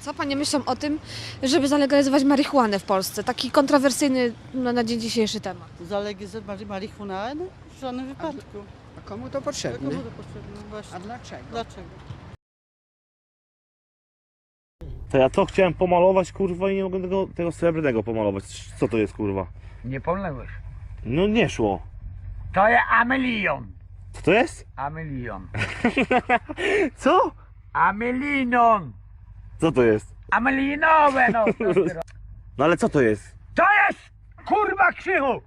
Co panie myślą o tym, żeby zalegalizować marihuanę w Polsce? Taki kontrowersyjny no, na dzień dzisiejszy temat. Zalegalizować marihuanę? W żadnym wypadku. A komu to Komu potrzebne? to potrzebne? Właśnie. A dlaczego? Dlaczego? To ja to chciałem pomalować, kurwa, i nie mogę tego, tego srebrnego pomalować. Co to jest, kurwa? Nie pomyliłeś. No nie szło. To jest amelion. Co to jest? Amelion. Co? Amelinon. Co to jest? Amelinowe no. No ale co to jest? To jest kurwa krzychu.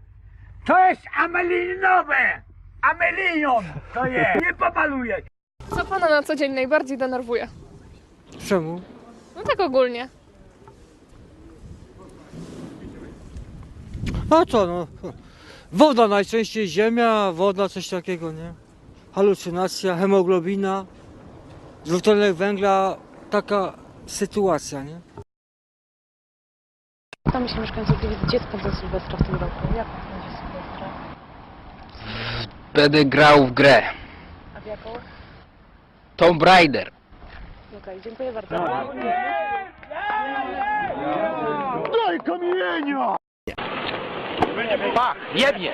To jest amelinowe. Amelion. To jest. Nie pomalujesz. Co pana na co dzień najbardziej denerwuje? Czemu? No tak ogólnie. A co no? Woda najczęściej, ziemia, woda, coś takiego, nie? Halucynacja, hemoglobina, dwutlenek węgla, taka sytuacja, nie? Pytamy się mieszkańców Gliwic, gdzie spędzą Sylwestra w tym roku? Jak spędzi Sylwestra? Będę grał w grę. A w jaką? Tomb Raider. Okej, dziękuję bardzo. Pa, jebnie.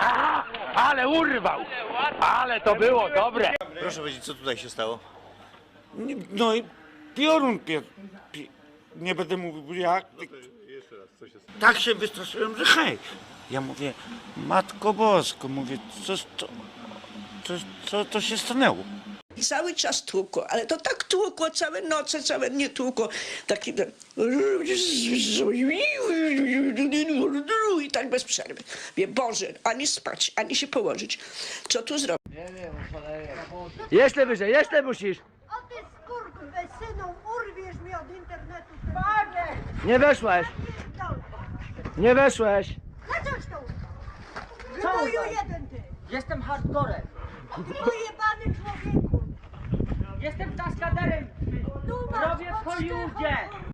Aha, ale urwał. Ale to było dobre. Proszę powiedzieć, co tutaj się stało? No i piorun pie, pie, nie będę mówił jak. Tak się wystraszyłem, że hej. Ja mówię, Matko Bosko, mówię, co, co, co, co to się stanęło? Cały czas tłukło, ale to tak tłukło, całe noce, całe nie tłukło. Taki i tak bez przerwy. Wie, Boże, ani spać, ani się położyć. Co tu zrobić? Jeszcze wyżej, jeszcze musisz. Urwiesz mi od internetu. Nie weszłeś. Nie weszłeś. Dlaczego to? Gnoju jeden ty. Jestem hardcorem. Pojebany człowieku. Jestem kaskaderem. Tu masz Robię w Hollywoodzie.